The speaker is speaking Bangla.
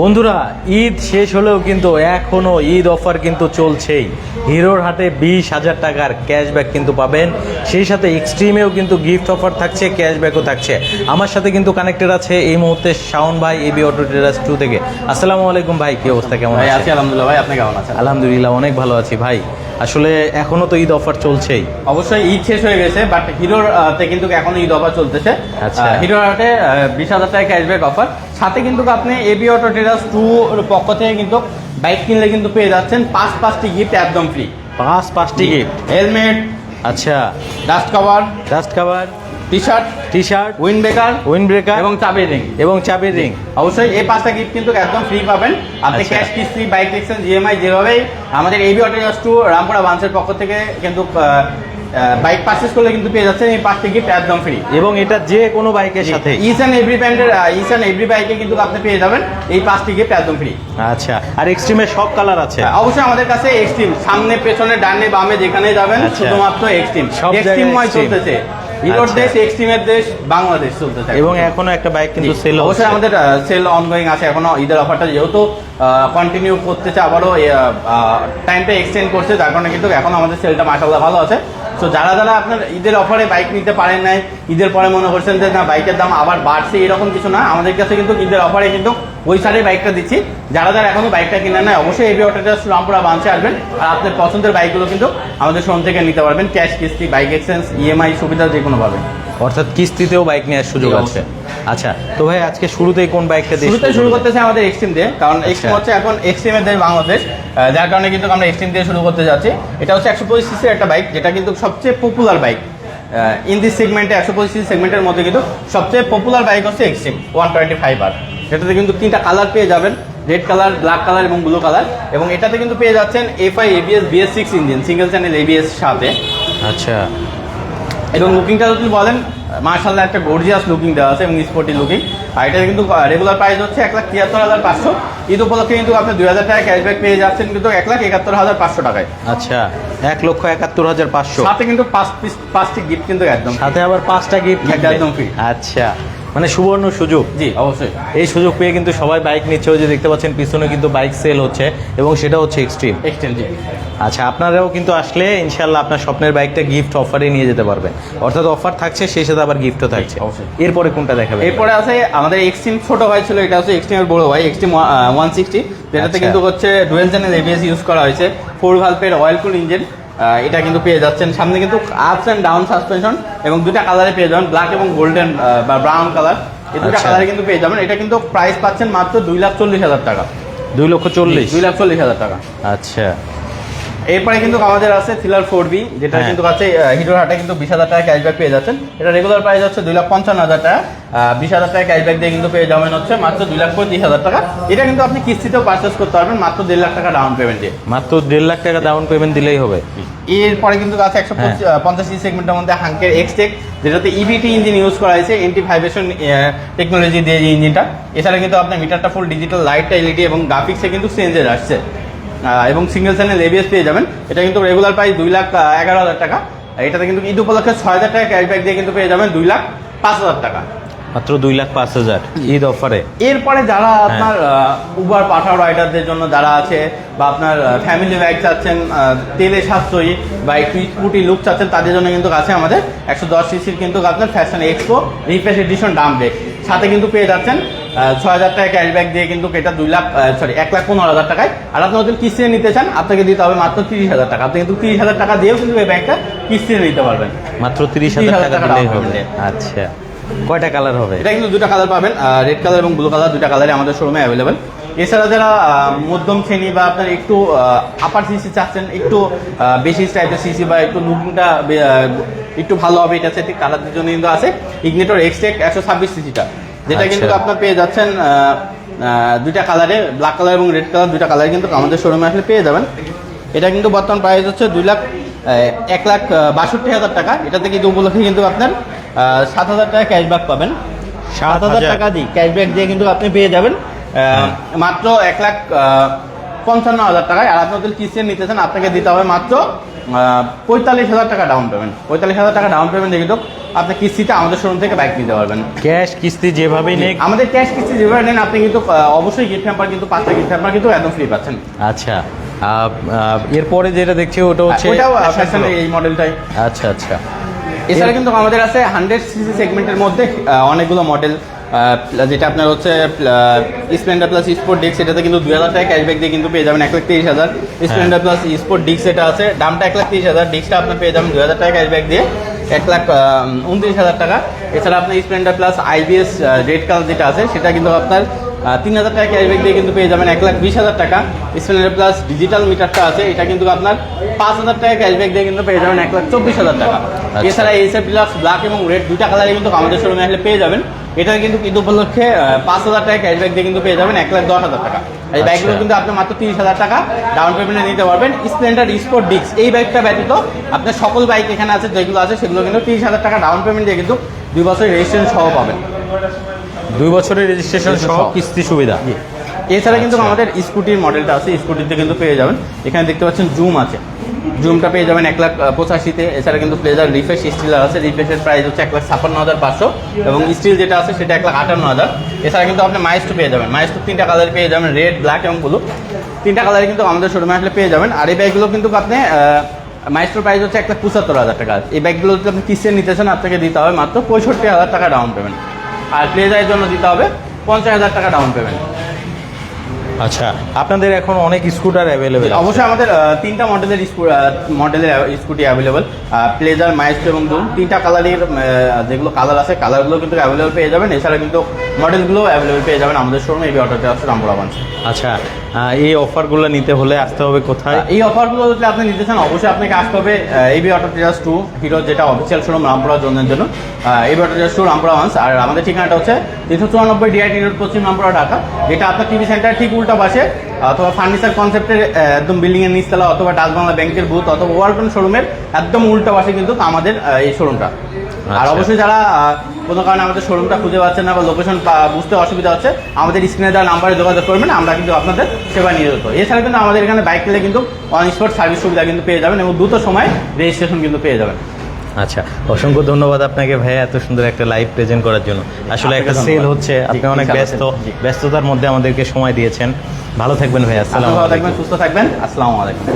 বন্ধুরা ঈদ শেষ হলেও কিন্তু এখনও ঈদ অফার কিন্তু চলছেই। হিরোর হাটে বিশ হাজার টাকার ক্যাশব্যাক কিন্তু পাবেন। সেই সাথে এক্সট্রিমেও কিন্তু গিফট অফার থাকছে ক্যাশব্যাকও থাকছে। আমার সাথে কিন্তু কানেক্টেড আছে এই মুহূর্তে শাওন ভাই এবি অটো ট্রেডার্স টু থেকে। আসসালামু আলাইকুম ভাই কি অবস্থা? কেমন ভাই আছে আছি আলহামদুলিল্লাহ ভাই আপনি কেমন আছেন? আলহামদুলিল্লাহ অনেক ভালো আছি ভাই। আসলে এখনও তো ঈদ অফার চলছেই। অবশ্যই ঈদ শেষ হয়ে গেছে বাট হিরোর তে কিন্তু এখনও ঈদ অফার চলতেছে। হিরো আটে বিশ হাজার টাকা ক্যাশব্যাক অফার সাথে কিন্তু আপনি এবি অটো টেরাস টু পক্ষ থেকে কিন্তু বাইক কিনলে কিন্তু পেয়ে যাচ্ছেন পাঁচ পাঁচটি গিফট একদম ফ্রি পাঁচ পাঁচটি গিফট হেলমেট আচ্ছা। Dust cover dust cover T shirt T shirt windbreaker windbreaker এবং চাবি রিং এবং চাবির রিং অবশ্যই এই পাঁচটা গিফট কিন্তু একদম ফ্রি পাবেন। আপনি আচ্ছা। ক্যাশ কিস্তি বাইক এক্সচেঞ্জ জিএমআই যেভাবেই আমাদের এবি অটো টু রামপুরা ব্রাঞ্চের পক্ষ থেকে কিন্তু বাইক পারচেস করলে কিন্তু পেয়ে যাচ্ছেন এই পাঁচটি গিফট একদম ফ্রি এবং এটা যে কোনো বাইকের সাথে ইচ অ্যান্ড এভরি ব্র্যান্ডের ইচ অ্যান্ড এভরি বাইকে কিন্তু আপনি পেয়ে যাবেন এই পাঁচটি গিফট একদম ফ্রি আচ্ছা। আর এক্সট্রিমের সব কালার আছে? অবশ্যই আমাদের কাছে এক্সট্রিম সামনে পেছনে ডানে বামে যেখানে যাবেন আচ্ছা। শুধুমাত্র এক্সট্রিম। চলতেছে। হিরোর আচ্ছা। দেশ এক্সট্রিমের দেশ বাংলাদেশ চলতে থাকে। এবং এখনও একটা বাইক কিন্তু সেল অবশ্যই আমাদের সেল অনগোয়িং আছে এখনও ঈদের অফারটা যেহেতু কন্টিনিউ করতেছে আবারও টাইমটা এক্সটেন্ড করছে যার কারণে কিন্তু এখন আমাদের সেলটা মাসাল্লাহ ভালো আছে। তো যারা যারা আপনার ঈদের অফারে বাইক নিতে পারেন নাই ঈদের পরে মনে করছেন যে না বাইকের দাম আবার বাড়ছে এরকম কিছু না। আমাদের কাছে কিন্তু ঈদের অফারে কিন্তু ওই সারে বাইকটা দিচ্ছি। যারা যারা এখনও বাইকটা কিনে নেয় অবশ্যই এই অটোটা রামপুরা বাঁচে আসবেন। আর আপনার পছন্দের বাইকগুলো কিন্তু আমাদের শোরুম থেকে নিতে পারবেন। ক্যাশ কিস্তি বাইক এক্সচেঞ্জ ইএমআই সুবিধা যে কোনোভাবে অর্থাৎ কিস্তিতেও বাইক নেওয়ার সুযোগ আছে। আচ্ছা তো ভাই আজকে শুরুতেই কোন বাইকটা দিয়ে শুরুতে শুরু করতেছে আমাদের এক্সট্রিম দিয়ে কারণ এক্সট্রিম আচ্ছা। হচ্ছে এখন এক্সট্রিমের দেশ বাংলাদেশ যার কারণে কিন্তু আমরা এক্সট্রিম দিয়ে শুরু করতে যাচ্ছি। এটা হচ্ছে একশো পঁচিশ সিসির একটা বাইক যেটা কিন্তু সবচেয়ে পপুলার বাইক ইন দিস সেগমেন্টে একশো পঁচিশ সিসি সেগমেন্টের মধ্যে কিন্তু সবচেয়ে পপুলার বাইক হচ্ছে এক্সট্রিম ওয়ান টোয়েন্টি ফাইভ আর যেটাতে কিন্তু তিনটা কালার পেয়ে যাবেন রেড কালার ব্ল্যাক কালার এবং ব্লু কালার এবং এটাতে কিন্তু পেয়ে যাচ্ছেন FI ABS BS six engine single channel ABS সাথে। আচ্ছা এবং লুকিংটা যদি বলেন মার্শাল্লাহ একটা গর্জিয়াস লুকিং দেওয়া আছে এবং স্পোর্টি লুকিং আর এটা কিন্তু রেগুলার প্রাইস হচ্ছে এক লাখ তিয়াত্তর হাজার পাঁচশো। ঈদ উপলক্ষে কিন্তু আপনি দুই হাজার টাকা ক্যাশব্যাক পেয়ে যাচ্ছেন কিন্তু এক লাখ একাত্তর হাজার পাঁচশো টাকায়। আচ্ছা এক লক্ষ একাত্তর হাজার পাঁচশো। সাথে কিন্তু পাঁচ পিস পাঁচটি গিফট কিন্তু একদম সাথে আবার পাঁচটা গিফট একদম ফ্রি আচ্ছা। মানে সুবর্ণ সুযোগ। জি অবশ্যই। এই সুযোগ পেয়ে কিন্তু সবাই বাইক নিচ্ছে। ওই যে দেখতে পাচ্ছেন পিছনে কিন্তু বাইক সেল হচ্ছে এবং সেটা হচ্ছে এক্সট্রিম এক্সচেঞ্জ জি। আচ্ছা আপনারাও কিন্তু আসলে ইনশাল্লাহ আপনার স্বপ্নের বাইকটা গিফট অফারে নিয়ে যেতে পারবেন। অর্থাৎ অফার থাকছে সেই সাথে আবার গিফটও থাকছে। অবশ্যই। এরপরে কোনটা দেখাবে এরপরে আছে আমাদের এক্সট্রিম ছোট ভাই ছিল এটা হচ্ছে এক্সট্রিমের বড় ভাই এক্সট্রিম ওয়ান সিক্সটি যেটাতে আচ্ছা। কিন্তু হচ্ছে ডুয়েল চ্যানেল এবিএস ইউজ করা হয়েছে। ফোর ভালপের অয়েল কুল ইঞ্জিন এটা কিন্তু পেয়ে যাচ্ছেন। সামনে কিন্তু আপস অ্যান্ড ডাউন সাসপেনশন এবং দুটা কালারে পেয়ে যাবেন ব্ল্যাক এবং গোল্ডেন বা ব্রাউন কালার এই দুটা আচ্ছা। কালারে কিন্তু পেয়ে যাবেন। এটা কিন্তু প্রাইস পাচ্ছেন মাত্র দুই লাখ চল্লিশ হাজার টাকা। দুই লক্ষ চল্লিশ। দুই লাখ চল্লিশ হাজার টাকা। আচ্ছা। এরপরে কিন্তু আমাদের আছে থ্রিলার ফোর বি যেটা হ্যাঁ। কিন্তু আছে হিরোর হাটে কিন্তু বিশ হাজার টাকা ক্যাশব্যাক পেয়ে যাচ্ছেন। এটা রেগুলার প্রাইস হচ্ছে দুই লাখ পঞ্চান্ন হাজার টাকা। বিশ হাজার টাকা ক্যাশব্যাক দিয়ে কিন্তু পেয়ে যাবেন হচ্ছে মাত্র দুই লাখ পঁয়ত্রিশ হাজার টাকা। এটা কিন্তু আপনি কিস্তিতেও পারচেস করতে পারবেন মাত্র দেড় লাখ টাকা ডাউন পেমেন্ট দিয়ে মাত্র দেড় লাখ টাকা ডাউন পেমেন্ট দিলেই হবে। এরপরে কিন্তু আছে একশো হ্যাঁ। পঞ্চাশ সেগমেন্টের মধ্যে হাঙ্কের এক্সটেক যেটাতে ইভিটি ইঞ্জিন ইউজ করা হয়েছে এন্টি ভাইব্রেশন টেকনোলজি দিয়ে ইঞ্জিনটা এছাড়া কিন্তু আপনার মিটারটা ফুল ডিজিটাল লাইটটা এলইডি এবং গ্রাফিক্সে কিন্তু চেঞ্জের আসছে। এবং সিঙ্গেল চ্যানেল এবিএস পেয়ে যাবেন। এটা কিন্তু রেগুলার প্রাইস দুই লাখ এগারো হাজার টাকা। এটাতে কিন্তু ঈদ উপলক্ষে ছয় হাজার টাকা ক্যাশব্যাক দিয়ে কিন্তু পেয়ে যাবেন দুই লাখ পাঁচ হাজার টাকা। মাত্র দুই লাখ পাঁচ হাজার ঈদ অফারে। এরপরে যারা আপনার উবার পাঠাও রাইডারদের জন্য যারা আছে বা আপনার ফ্যামিলি বাইক চাচ্ছেন তেলে সাশ্রয়ী বা একটু স্কুটি লুক চাচ্ছেন তাদের জন্য কিন্তু আছে আমাদের একশো দশ সিসির কিন্তু আপনার fashion expo refresh edition drum brake সাথে কিন্তু পেয়ে যাচ্ছেন ছয় হাজার টাকা ক্যাশব্যাক দিয়ে কিন্তু এটা দুই লাখ সরি এক লাখ পনেরো হাজার টাকায় আর আপনি যদি কিস্তিতে নিতে চান আপনাকে দিতে হবে মাত্র তিরিশ হাজার টাকা। আপনি কিন্তু তিরিশ হাজার টাকা দিয়েও কিন্তু এই ব্যাগটা কিস্তিতে নিতে পারবেন। মাত্র তিরিশ হাজার টাকা দিলেই হবে। আচ্ছা। কয়টা কালার হবে? এটা কিন্তু দুটা কালার পাবেন রেড কালার এবং ব্লু কালার দুটা কালারে আমাদের শোরুমে অ্যাভেলেবেল এছাড়া যারা মধ্যম শ্রেণি বা আপনার একটু আপার সিসি চাচ্ছেন একটু বেশি টাইপের সিসি বা একটু লুকিংটা একটু ভালো হবে এটা সেটি কালারদের জন্য কিন্তু আছে। ইগনেটর এক্সটেক একশো ছাব্বিশ সিসিটা যেটা আচ্ছা। কিন্তু আপনার পেয়ে যাচ্ছেন দুইটা কালারে ব্ল্যাক কালার এবং রেড কালার দুইটা কালার কিন্তু আমাদের শোরুমে আসলে পেয়ে যাবেন। এটা কিন্তু বর্তমান প্রাইস হচ্ছে দুই লাখ এক লাখ বাষট্টি হাজার টাকা। এটাতে কিন্তু উপলক্ষে কিন্তু আপনার সাত হাজার টাকা ক্যাশব্যাক পাবেন। সাত হাজার টাকা দিই ক্যাশব্যাক দিয়ে কিন্তু আপনি পেয়ে যাবেন মাত্র এক লাখ পঞ্চান্ন হাজার টাকায়। আর আপনি যদি কিস্তি নিতে চান আপনাকে দিতে হবে মাত্র পঁয়তাল্লিশ হাজার টাকা ডাউন পেমেন্ট পঁয়তাল্লিশ হাজার টাকা ডাউন পেমেন্ট কিন্তু আপনি কিস্তিতে আমাদের শোরুম থেকে বাইক নিতে পারবেন। ক্যাশ কিস্তি যেভাবেই নেই আমাদের ক্যাশ কিস্তি যেভাবে নেন আপনি কিন্তু অবশ্যই গিফট হ্যাম্পার কিন্তু পাঁচটা গিফট হ্যাম্পার কিন্তু একদম ফ্রি পাচ্ছেন। আচ্ছা। এরপরে যেটা দেখছি ওটা হচ্ছে ওটাও এই মডেলটাই আচ্ছা আচ্ছা। এছাড়া কিন্তু আমাদের আছে হান্ড্রেড সিসি সেগমেন্টের মধ্যে অনেকগুলো মডেল যেটা আপনার হচ্ছে স্প্লেন্ডার প্লাস স্পোর্ট ডিক্স এটাতে কিন্তু দুই হাজার টাকা ক্যাশব্যাক দিয়ে কিন্তু পেয়ে যাবেন এক লাখ তিরিশ হাজার। স্প্লেন্ডার প্লাস স্পোর্ট ডিক্স এটা আছে দামটা এক লাখ তিরিশ হাজার। ডিক্সটা আপনার পেয়ে যাবেন দুই হাজার টাকা ক্যাশব্যাক দিয়ে এক লাখ উনত্রিশ হাজার টাকা। এছাড়া আপনার Splendor plus IBS red colour যেটা আছে সেটা কিন্তু আপনার তিন হাজার টাকা ক্যাশব্যাক দিয়ে কিন্তু পেয়ে যাবেন এক লাখ বিশ হাজার টাকা। স্প্লেন্ডার প্লাস ডিজিটাল মিটারটা আছে এটা কিন্তু আপনার পাঁচ হাজার টাকা ক্যাশব্যাক দিয়ে কিন্তু পেয়ে যাবেন এক লাখ চব্বিশ হাজার টাকা। এছাড়া এইসএফ প্লাস ব্ল্যাক এবং রেড দুইটা কালারে কিন্তু আমাদের শোরুমে আসলে পেয়ে যাবেন। এটা কিন্তু ঈদ উপলক্ষে পাঁচ হাজার টাকা ক্যাশব্যাক দিয়ে কিন্তু পেয়ে যাবেন এক লাখ দশ হাজার টাকা। এই বাইকগুলো কিন্তু আপনি মাত্র তিরিশ হাজার টাকা ডাউন পেমেন্টে নিতে পারবেন। স্প্লেন্ডার স্পোর্ট ডিক্স এই বাইকটা ব্যতীত আপনার সকল বাইক এখানে আছে যেগুলো আছে সেগুলো কিন্তু তিরিশ হাজার টাকা ডাউন পেমেন্ট দিয়ে কিন্তু দুই বছরের রেজিস্ট্রেশন সহ পাবেন। দুই বছরের রেজিস্ট্রেশন সহ। কিস্তি সুবিধা। এছাড়া কিন্তু আচ্ছা। আমাদের স্কুটির মডেলটা আছে স্কুটিতে কিন্তু পেয়ে যাবেন। এখানে দেখতে পাচ্ছেন জুম আছে। জুমটা পেয়ে যাবেন এক লাখ পঁচাশিতে। এছাড়া কিন্তু প্লেজার রিফ্রেশ স্টিলার আছে। রিফ্রেশের প্রাইস হচ্ছে এক লাখ ছাপ্পান্ন হাজার পাঁচশো। এবং স্টিল যেটা আছে সেটা এক লাখ আটান্ন হাজার। এছাড়া কিন্তু আপনি মাইস্টো পেয়ে যাবেন। মাইস্টো তিনটা কালার পেয়ে যাবেন রেড ব্ল্যাক এবং ব্লু তিনটা কালারে কিন্তু আমাদের শোরুমে আসলে পেয়ে যাবেন। আর এই ব্যাগগুলো কিন্তু আপনি মাইস্টোর প্রাইস হচ্ছে এক লাখ পঁচাত্তর হাজার টাকা। এই ব্যাগগুলো যদি আপনি কিস্তিতে নিতে চান আপনাকে দিতে হবে মাত্র পঁয়ষট্টি হাজার টাকা ডাউন পেমেন্ট আর প্লেজারের জন্য দিতে হবে পঞ্চাশ হাজার টাকা ডাউন পেমেন্ট আচ্ছা আপনাদের এখন অনেক স্কুটার অ্যাভেলেবেল অবশ্যই আমাদের তিনটা মডেলের মডেলের স্কুটি অ্যাভেলেবেল প্লেজার মাইস্টো এবং দুম তিনটা কালারের যেগুলো কালার আছে কালারগুলো কিন্তু অ্যাভেলেবেল পেয়ে যাবেন। এছাড়া কিন্তু মডেলগুলো অ্যাভেলেবল পেয়ে যাবেন আমাদের শোরুমে এই অটোতে আসছে রামপুরা ব্রাঞ্চ আচ্ছা এই অফারগুলো নিতে হলে আসতে হবে কোথায়? এই অফারগুলো যদি আপনি নিতে চান অবশ্যই আপনাকে আসতে হবে AB Auto Treasures two Hero যেটা অফিসিয়াল শোরুম রামপুরা জোনের জন্য। AB Auto Treasures two Rampura once আর আমাদের ঠিকানাটা হচ্ছে তিনশো চুরানব্বই ডিআইটি রোড পশ্চিম রামপুরা ঢাকা যেটা আপনার টিভি সেন্টার ঠিক উল্টা পাশে অথবা ফার্নিচার কনসেপ্টের একদম বিল্ডিং এর নিচতলা অথবা ডাচ বাংলা ব্যাংকের বুথ অথবা ওয়ার্ল্টন শোরুমের একদম উল্টা পাশে কিন্তু আমাদের এই শোরুমটা আর আচ্ছা। অবশ্যই যারা কোনো কারণে আমাদের শোরুমটা খুঁজে পাচ্ছেন না বা লোকেশন বুঝতে অসুবিধা হচ্ছে আমাদের স্ক্রিনে দেওয়া নাম্বারে যোগাযোগ করবেন আমরা কিন্তু আপনাদের সেবা নিয়ে যেত এছাড়া কিন্তু আমাদের এখানে বাইক পেলে কিন্তু অন স্পট সার্ভিস সুবিধা কিন্তু পেয়ে যাবেন এবং দ্রুত সময় রেজিস্ট্রেশন কিন্তু পেয়ে যাবেন। আচ্ছা অসংখ্য ধন্যবাদ আপনাকে ভাইয়া এত সুন্দর একটা লাইভ প্রেজেন্ট করার জন্য। আসলে একটা সেল হচ্ছে আপনি অনেক ব্যস্ত ব্যস্ততার মধ্যে আমাদেরকে সময় দিয়েছেন। ভালো থাকবেন ভাইয়া আসসালামু ভালো আলাইকুম। থাকবেন সুস্থ থাকবেন আসসালামু আলাইকুম।